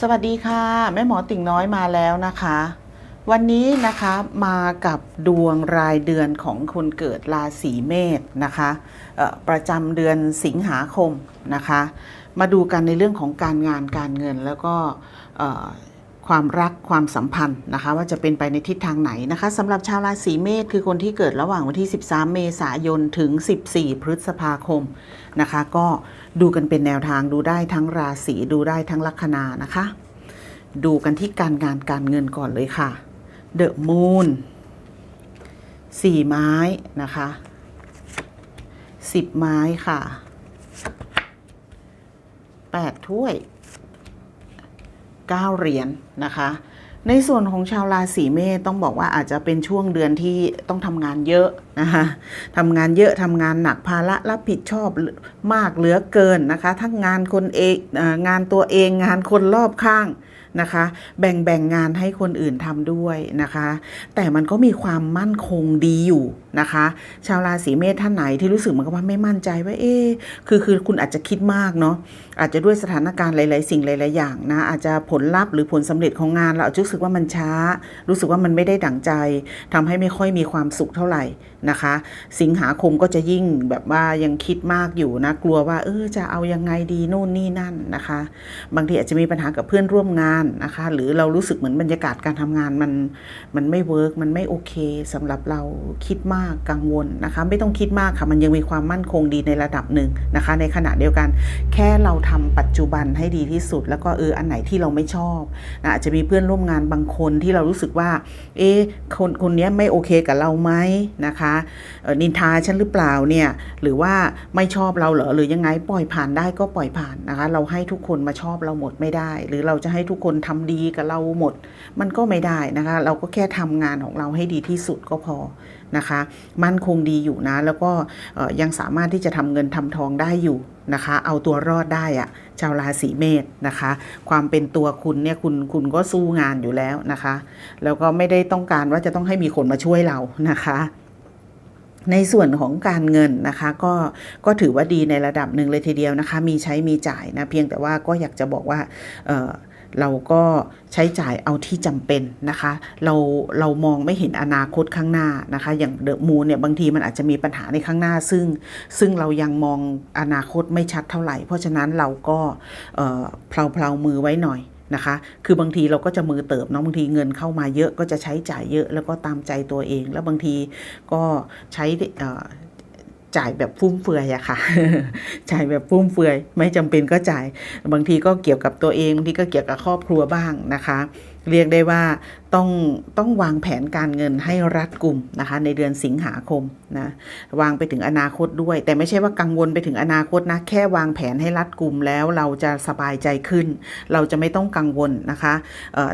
สวัสดีค่ะ แม่หมอติ่งน้อยมาแล้วนะคะ วันนี้นะคะมากับดวงรายเดือนของคนเกิดราศีเมษนะคะประจำเดือนสิงหาคมนะคะ มาดูกันในเรื่องของการงานการเงินแล้วก็ ความรักความสัมพันธ์นะคะว่าจะเป็นไปในทิศทางไหนนะคะสำหรับชาวราศีเมษคือคนที่เกิดระหว่างวันที่ 13 เมษายนถึง 14 พฤษภาคมนะคะ ก็ดูกันเป็นแนวทางดูได้ทั้งราศีดูได้ทั้งลัคนานะคะ ดูกันที่การงานการเงินก่อนเลยค่ะเดอะมูนสี่ไม้นะคะสิบไม้ค่ะแปดถ้วย เก้าเหรียญนะคะ ในส่วนของชาวราศีเมษต้องบอกว่าอาจจะเป็นช่วงเดือนที่ต้องทำงานเยอะนะคะทำงานเยอะทำงานหนักภาระรับผิดชอบมากเหลือเกินนะคะ ทั้งงานคนเองงานตัวเองงานคนรอบข้างนะคะ แบ่งแบ่งงานให้คนอื่นทำด้วยนะคะ แต่มันก็มีความมั่นคงดีอยู่นะคะ ชาวราศีเมษท่านไหนที่รู้สึกเหมือนกับว่าไม่มั่นใจว่าเอ๊คือคือคุณอาจจะคิดมากเนาะ อาจจะด้วยสถานการณ์หลาย ๆ สิ่งหลาย ๆ อย่างนะอาจจะผลลัพธ์หรือผลสำเร็จของงาน เราอาจจะรู้สึกว่ามันช้า รู้สึกว่ามันไม่ได้ดั่งใจทำให้ไม่ค่อยมีความสุขเท่าไหร่นะคะ สิงหาคมก็จะยิ่งแบบว่ายังคิดมากอยู่นะกลัวว่าเออจะเอายังไงดีโน่นนี่นั่นนะคะ บางทีอาจจะมีปัญหากับเพื่อนร่วมงานนะคะ หรือเรารู้สึกเหมือนบรรยากาศการทำงานมันมันไม่เวิร์กมันไม่โอเคสำหรับเราคิดมากกังวลนะคะ ไม่ต้องคิดมากค่ะมันยังมีความมั่นคงดีในระดับหนึ่งนะคะ ในขณะเดียวกันแค่เราทำปัจจุบันให้ดีที่สุด แล้วก็เอออันไหนที่เราไม่ชอบนะอาจจะมีเพื่อนร่วมงานบางคนที่เรารู้สึกว่า เอ๊คนคนนี้ไม่โอเคกับเราไหมนะคะนินทาฉันหรือเปล่าเนี่ยหรือว่าไม่ชอบเราเหรอหรือยังไงปล่อยผ่านได้ก็ปล่อยผ่านนะคะ เราให้ทุกคนมาชอบเราหมดไม่ได้ หรือเราจะให้ทุกคนทำดีกับเราหมด มันก็ไม่ได้นะคะ เราก็แค่ทำงานของเราให้ดีที่สุดก็พอนะคะ มั่นคงดีอยู่นะ แล้วก็ยังสามารถที่จะทำเงินทำทองได้อยู่ นะคะ เอาตัวรอดได้อะชาวราศีเมษนะคะ ความเป็นตัวคุณเนี่ยคุณคุณก็สู้งานอยู่แล้วนะคะ แล้วก็ไม่ได้ต้องการว่าจะต้องให้มีคนมาช่วยเรานะคะในส่วนของการเงินนะคะก็ก็ถือว่าดีในระดับหนึ่งเลยทีเดียวนะคะ มีใช้มีจ่ายนะเพียงแต่ว่าก็อยากจะบอกว่า เราก็ใช้จ่ายเอาที่จำเป็นนะคะ เราเรามองไม่เห็นอนาคตข้างหน้านะคะ อย่างเดอะมูนเนี่ยบางทีมันอาจจะมีปัญหาในข้างหน้า ซึ่งซึ่งเรายังมองอนาคตไม่ชัดเท่าไหร่ เพราะฉะนั้นเราก็เอ่อเพลาเพลามือไว้หน่อยนะคะ คือบางทีเราก็จะมือเติบเนาะบางทีเงินเข้ามาเยอะก็จะใช้จ่ายเยอะแล้วก็ตามใจตัวเอง แล้วบางทีก็ใช้ จ่ายแบบฟุ่มเฟือยอะค่ะ จ่ายแบบฟุ่มเฟือย ไม่จำเป็นก็จ่าย บางทีก็เกี่ยวกับตัวเอง บางทีก็เกี่ยวกับครอบครัวบ้างนะคะ เรียกได้ว่าต้องต้องวางแผนการเงินให้รัดกุมนะคะในเดือนสิงหาคมนะวางไปถึงอนาคตด้วย แต่ไม่ใช่ว่ากังวลไปถึงอนาคตนะแค่วางแผนให้รัดกุมแล้วเราจะสบายใจขึ้น เราจะไม่ต้องกังวลนะคะ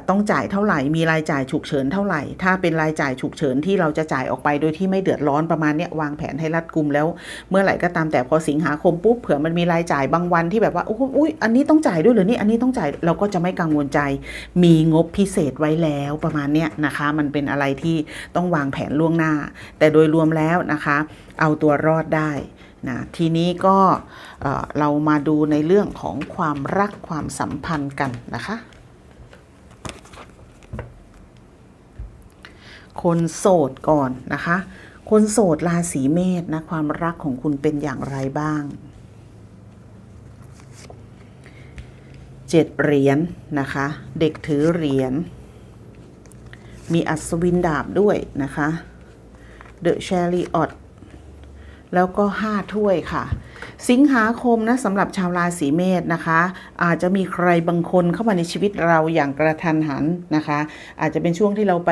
ต้องจ่ายเท่าไหร่มีรายจ่ายฉุกเฉินเท่าไหร่ ถ้าเป็นรายจ่ายฉุกเฉินที่เราจะจ่ายออกไปโดยที่ไม่เดือดร้อนประมาณเนี้ยวางแผนให้รัดกุมแล้ว เมื่อไหร่ก็ตามแต่พอสิงหาคมปุ๊บเผื่อมันมีรายจ่ายบางวันที่แบบว่าอ้โหอุ๊ยอันนี้ต้องจ่ายด้วยหรือนี่อันนี้ต้องจ่ายเราก็จะไม่กังวลใจมีงบพิิเศษไว้แล้วประมาณเนี้ยนะคะ มันเป็นอะไรที่ต้องวางแผนล่วงหน้า แต่โดยรวมแล้วนะคะ เอาตัวรอดได้นะทีนี้ก็เรามาดูในเรื่องของความรักความสัมพันธ์กันนะคะ คนโสดก่อนนะคะ คนโสดราศีเมษนะความรักของคุณเป็นอย่างไรบ้าง เจ็ดเหรียญนะคะ เด็กถือเหรียญ มีอัศวินดาบด้วยนะคะ The Chariot แล้วก็5ถ้วยค่ะ สิงหาคมนะสำหรับชาวราศีเมษนะคะ อาจจะมีใครบางคนเข้ามาในชีวิตเราอย่างกระทันหันนะคะ อาจจะเป็นช่วงที่เราไป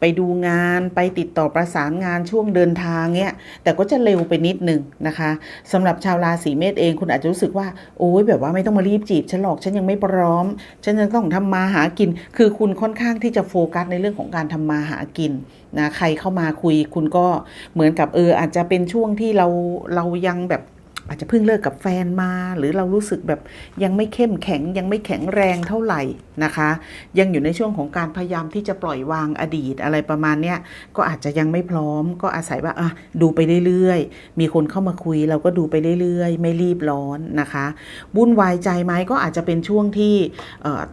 ไปดูงานไปติดต่อประสานงานช่วงเดินทางเนี้ยแต่ก็จะเร็วไปนิดนึงนะคะสำหรับชาวราศีเมษเองคุณอาจจะรู้สึกว่าโอ้ยแบบว่าไม่ต้องมารีบจีบฉันหรอกฉันยังไม่พร้อม ฉันยังต้องทำมาหากิน คือคุณค่อนข้างที่จะโฟกัสในเรื่องของการทำมาหากินนะใครเข้ามาคุยคุณก็เหมือนกับเอออาจจะเป็นช่วงที่เราเรายังแบบ อาจจะเพิ่งเลิกกับแฟนมา หรือเรารู้สึกแบบยังไม่เข้มแข็งยังไม่แข็งแรงเท่าไหร่นะคะ ยังอยู่ในช่วงของการพยายามที่จะปล่อยวางอดีตอะไรประมาณเนี้ยก็อาจจะยังไม่พร้อม ก็อาศัยว่าอะดูไปเรื่อยๆ มีคนเข้ามาคุยเราก็ดูไปเรื่อยๆ ไม่รีบร้อนนะคะวุ่นวายใจไหมก็อาจจะเป็นช่วงที่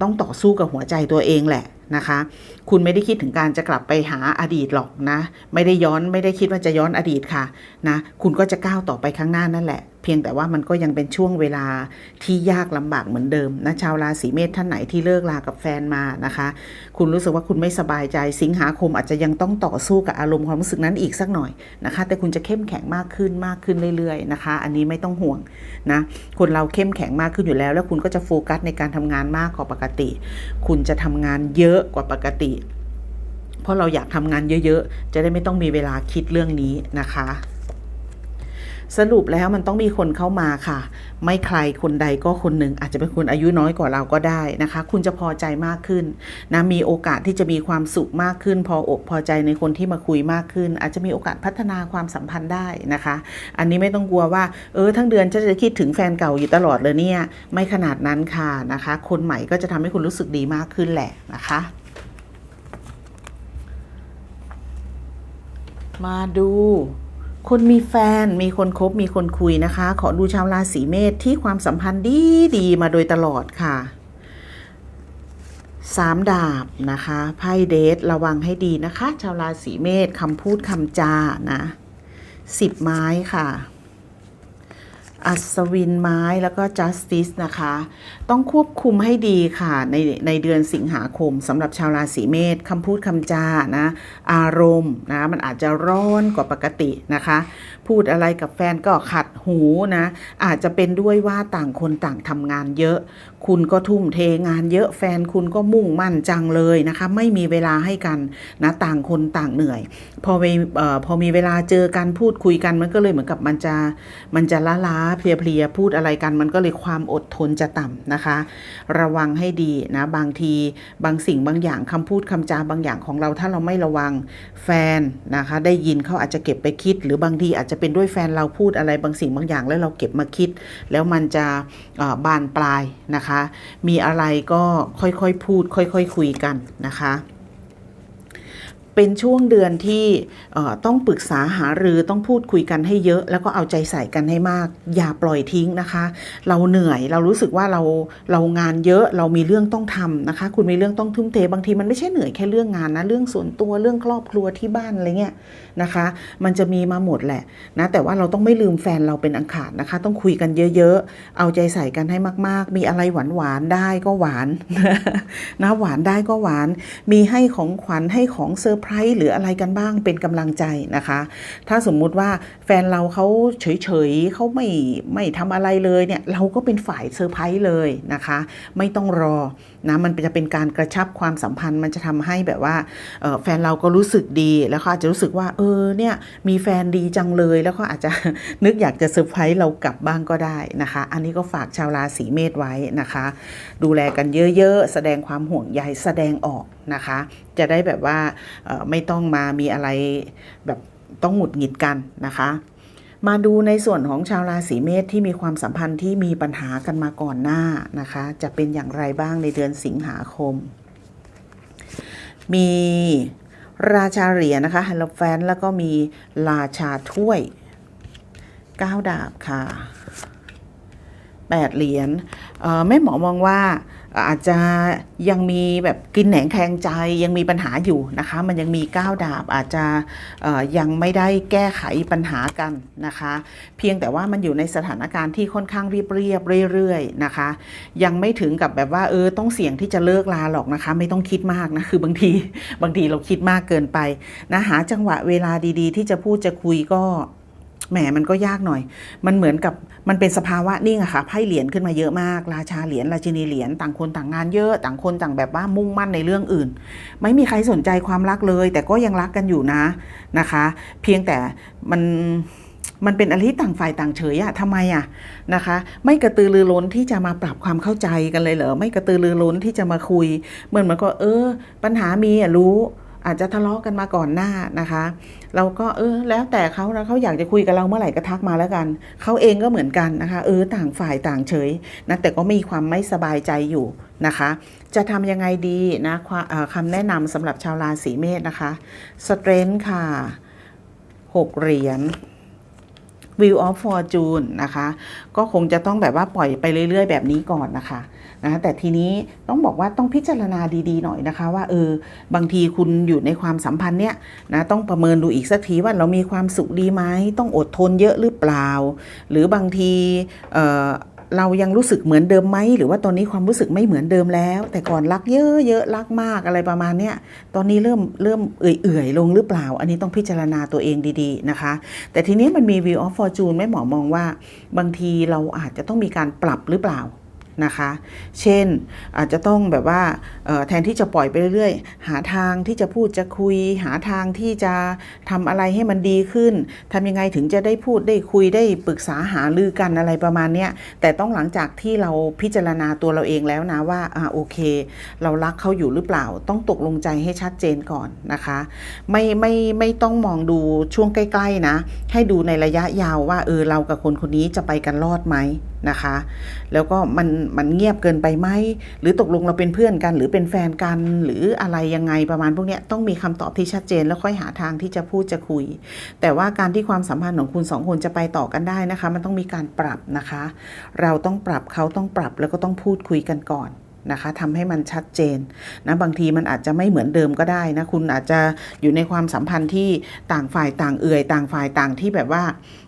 ต้องต่อสู้กับหัวใจตัวเองแหละนะคะ คุณไม่ได้คิดถึงการจะกลับไปหาอดีตหรอกนะ ไม่ได้ย้อนไม่ได้คิดว่าจะย้อนอดีตค่ะนะ คุณก็จะก้าวต่อไปข้างหน้านั่นแหละ พียงแต่ว่ามันก็ยังเป็นช่วงเวลาที่ยากลำบากเหมือนเดิมนะชาวราศีเมษท่านไหนที่เลิกลากับแฟนมานะคะ คุณรู้สึกว่าคุณไม่สบายใจ สิงหาคมอาจจะยังต้องต่อสู้กับอารมณ์ความรู้สึกนั้นอีกสักหน่อยนะคะ แต่คุณจะเข้มแข็งมากขึ้นมากขึ้นเรื่อยๆนะคะ อันนี้ไม่ต้องห่วงนะคนเราเข้มแข็งมากขึ้นอยู่แล้ว แล้วคุณก็จะโฟกัสในการทำงานมากกว่าปกติ คุณจะทำงานเยอะกว่าปกติเพราะเราอยากทำงานเยอะๆ จะได้ไม่ต้องมีเวลาคิดเรื่องนี้นะคะ สรุปแล้วมันต้องมีคนเข้ามาค่ะ ไม่ใครคนใดก็คนหนึ่ง อาจจะเป็นคนอายุน้อยกว่าเราก็ได้นะคะ คุณจะพอใจมากขึ้นนะมีโอกาสที่จะมีความสุขมากขึ้น พออกพอใจในคนที่มาคุยมากขึ้น อาจจะมีโอกาสพัฒนาความสัมพันธ์ได้นะคะ อันนี้ไม่ต้องกลัวว่าเออทั้งเดือนจะจะคิดถึงแฟนเก่าอยู่ตลอดเลยเนี่ยไม่ขนาดนั้นค่ะนะคะ คนใหม่ก็จะทำให้คุณรู้สึกดีมากขึ้นแหละนะคะมาดู คนมีแฟนมีคนคบมีคนคุยนะคะ ขอดูชาวราศีเมษที่ความสัมพันธ์ดีดีมาโดยตลอดค่ะสามดาบนะคะไพ่เดทระวังให้ดีนะคะ ชาวราศีเมษคำพูดคำจานะสิบไม้ค่ะ อัศวินไม้แล้วก็ justice นะคะ ต้องควบคุมให้ดีค่ะ ในในเดือนสิงหาคมสำหรับชาวราศีเมษคำพูดคำจานะ อารมณ์นะ มันอาจจะร้อนกว่าปกตินะคะ พูดอะไรกับแฟนก็ขัดหูนะ อาจจะเป็นด้วยว่าต่างคนต่างทำงานเยอะ คุณก็ทุ่มเทงานเยอะแฟนคุณก็มุ่งมั่นจังเลยนะคะ ไม่มีเวลาให้กันนะต่างคนต่างเหนื่อย พอมีเอ่อพอมีเวลาเจอกันพูดคุยกันมันก็เลยเหมือนกับมันจะมันจะล้าล้าๆเพลียๆพูดอะไรกัน มันก็เลยความอดทนจะต่ำนะคะ ระวังให้ดีนะบางทีบางสิ่งบางอย่างคำพูดคำจาบางอย่างของเราถ้าเราไม่ระวังแฟนนะคะ ได้ยินเขาอาจจะเก็บไปคิดหรือบางทีอาจจะเป็นด้วยแฟนเราพูดอะไรบางสิ่งบางอย่างแล้วเราเก็บมาคิด แล้วมันจะบานปลายนะคะ มีอะไรก็ค่อยๆพูด ค่อยๆคคุยกันนะคะ เป็นช่วงเดือนที่ต้องปรึกษาหารือต้องพูดคุยกันให้เยอะ แล้วก็เอาใจใส่กันให้มาก อย่าปล่อยทิ้งนะคะ เราเหนื่อยเรารู้สึกว่าเราเรางานเยอะเรามีเรื่องต้องทำนะคะ คุณมีเรื่องต้องทุ่มเทบางทีมันไม่ใช่เหนื่อยแค่เรื่องงานนะเรื่องส่วนตัวเรื่องครอบครัวที่บ้านอะไรเงี้ยนะคะ มันจะมีมาหมดแหละนะแต่ว่าเราต้องไม่ลืมแฟนเราเป็นอันขาดนะคะ ต้องคุยกันเยอะๆ เอาใจใส่กันให้มาก ๆ มีอะไรหวานหวานๆได้ก็หวานนะหวานได้ก็หวาน มีให้ของขวัญให้ของเซอร์ไพรส์หรืออะไรกันบ้างเป็นกำลังใจนะคะ ถ้าสมมุติว่าแฟนเราเขาเฉยๆเขาไม่ไม่ทำอะไรเลยเนี่ยเราก็เป็นฝ่ายเซอร์ไพรส์เลยนะคะ ไม่ต้องรอ นะมันจะเป็นการกระชับความสัมพันธ์ มันจะทำให้แบบว่าแฟนเราก็รู้สึกดีแล้วเขาอาจจะรู้สึกว่าเออเนี่ยมีแฟนดีจังเลยแล้วก็อาจจะนึกอยากจะเซอร์ไพรส์เรากลับบ้างก็ได้นะคะ อันนี้ก็ฝากชาวราศีเมษไว้นะคะ ดูแลกันเยอะๆ แสดงความห่วงใยแสดงออกนะคะ จะได้แบบว่าไม่ต้องมามีอะไรแบบต้องหงุดหงิดกันนะคะ มาดูในส่วนของชาวราศีเมษที่มีความสัมพันธ์ที่มีปัญหากันมาก่อนหน้านะคะ จะเป็นอย่างไรบ้างในเดือนสิงหาคม มีราชาเหรียญนะคะฮัลโลแฟนแล้วก็มีราชาถ้วยก้าดาบค่ะแปดเหรียญแม่หมอมองว่า อาจจะยังมีแบบกินแหนงแคลงใจยังมีปัญหาอยู่นะคะ มันยังมีก้าวดาบอาจจะยังไม่ได้แก้ไขปัญหากันนะคะ เพียงแต่ว่ามันอยู่ในสถานการณ์ที่ค่อนข้างเรียบเรียบเรื่อยๆนะคะ ยังไม่ถึงกับแบบว่าเออต้องเสี่ยงที่จะเลิกลาหรอกนะคะ ไม่ต้องคิดมากนะคือบางทีบางทีเราคิดมากเกินไปนะหาจังหวะเวลาดีๆ ที่จะพูดจะคุยก็ แหมมันก็ยากหน่อย มันเหมือนกับมันเป็นสภาวะนิ่งอะค่ะ ไพ่เหรียญขึ้นมาเยอะมาก ราชาเหรียญ ราชินีเหรียญ ต่างคนต่างงานเยอะ ต่างคนต่างแบบว่ามุ่งมั่นในเรื่องอื่น ไม่มีใครสนใจความรักเลย แต่ก็ยังรักกันอยู่นะนะคะ เพียงแต่มันมันเป็นอะไรที่ต่างฝ่ายต่างเฉยอะทำไมอะนะคะ ไม่กระตือรือร้นที่จะมาปรับความเข้าใจกันเลยเหรอ ไม่กระตือรือร้นที่จะมาคุย เหมือนมันก็เออ ปัญหามีอะรู้ อาจจะทะเลาะกันมาก่อนหน้านะคะ เราก็เออแล้วแต่เขาแล้วเขาอยากจะคุยกับเราเมื่อไหร่ก็ทักมาแล้วกัน เขาเองก็เหมือนกันนะคะ เออต่างฝ่ายต่างเฉยนะแต่ก็มีความไม่สบายใจอยู่นะคะ จะทำยังไงดีนะคำแนะนำสำหรับชาวราศีเมษนะคะ strength ค่ะ6เหรียญ Wheel of Fortune นะคะ ก็คงจะต้องแบบว่าปล่อยไปเรื่อยๆ แบบนี้ก่อนนะคะ นะแต่ทีนี้ต้องบอกว่าต้องพิจารณาดีๆหน่อยนะคะ ว่าเออบางทีคุณอยู่ในความสัมพันธ์เนี่ยนะต้องประเมินดูอีกสักทีว่าเรามีความสุขดีไหมต้องอดทนเยอะหรือเปล่า หรือบางทีเออเรายังรู้สึกเหมือนเดิมไหมหรือว่าตอนนี้ความรู้สึกไม่เหมือนเดิมแล้ว แต่ก่อนรักเยอะๆรักมากอะไรประมาณเนี้ยตอนนี้เริ่มเริ่มเอื่อยๆลงหรือเปล่า อันนี้ต้องพิจารณาตัวเองดีๆนะคะ แต่ทีนี้มันมี View of Fortune แม่หมอมองว่า บางทีเราอาจจะต้องมีการปรับหรือเปล่า นะคะ เช่นอาจจะต้องแบบว่าแทนที่จะปล่อยไปเรื่อยๆ หาทางที่จะพูดจะคุย หาทางที่จะทำอะไรให้มันดีขึ้นทำยังไงถึงจะได้พูดได้คุยได้ปรึกษาหารือกันอะไรประมาณเนี้ยแต่ต้องหลังจากที่เราพิจารณาตัวเราเองแล้วนะว่าอ่าโอเค เรารักเขาอยู่หรือเปล่า ต้องตกลงใจให้ชัดเจนก่อนนะคะ ไม่ไม่ไม่ต้องมองดูช่วงใกล้ๆนะ ให้ดูในระยะยาวว่าเออเรากับคนคนนี้จะไปกันรอดไหม นะคะ แล้วก็มันมันเงียบเกินไปไหมหรือตกลงเราเป็นเพื่อนกัน หรือเป็นแฟนกันหรืออะไรยังไงประมาณพวกนี้ต้องมีคำตอบที่ชัดเจนแล้วค่อยหาทางที่จะพูดจะคุย แต่ว่าการที่ความสัมพันธ์ของคุณสองคนจะไปต่อกันได้นะคะ มันต้องมีการปรับนะคะ เราต้องปรับเขาต้องปรับแล้วก็ต้องพูดคุยกันก่อน นะคะทำให้มันชัดเจนนะบางทีมันอาจจะไม่เหมือนเดิมก็ได้นะคุณอาจจะอยู่ในความสัมพันธ์ที่ต่างฝ่ายต่างเอื่อย ต่างฝ่ายต่างที่แบบว่า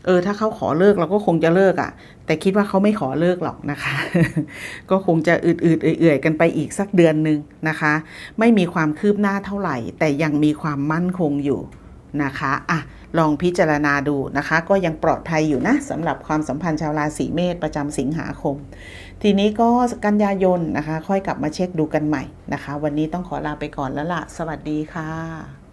เออถ้าเขาขอเลิกเราก็คงจะเลิกอะ่ะ แต่คิดว่าเขาไม่ขอเลิกหรอกนะคะ ก็คงจะอืดๆเอื่อยๆกันไปอีกสักเดือนหนึ่งนะคะ ไม่มีความคืบหน้าเท่าไหร่ แต่ยังมีความมั่นคงอยู่นะคะอะลองพิจารณาดูนะคะ ก็ยังปลอดภัยอยู่นะสำหรับความสัมพันธ์ชาวราศีเมษประจำสิงหาคม ทีนี้ก็กันยายนนะคะ ค่อยกลับมาเช็คดูกันใหม่นะคะ วันนี้ต้องขอลาไปก่อนแล้วล่ะ สวัสดีค่ะ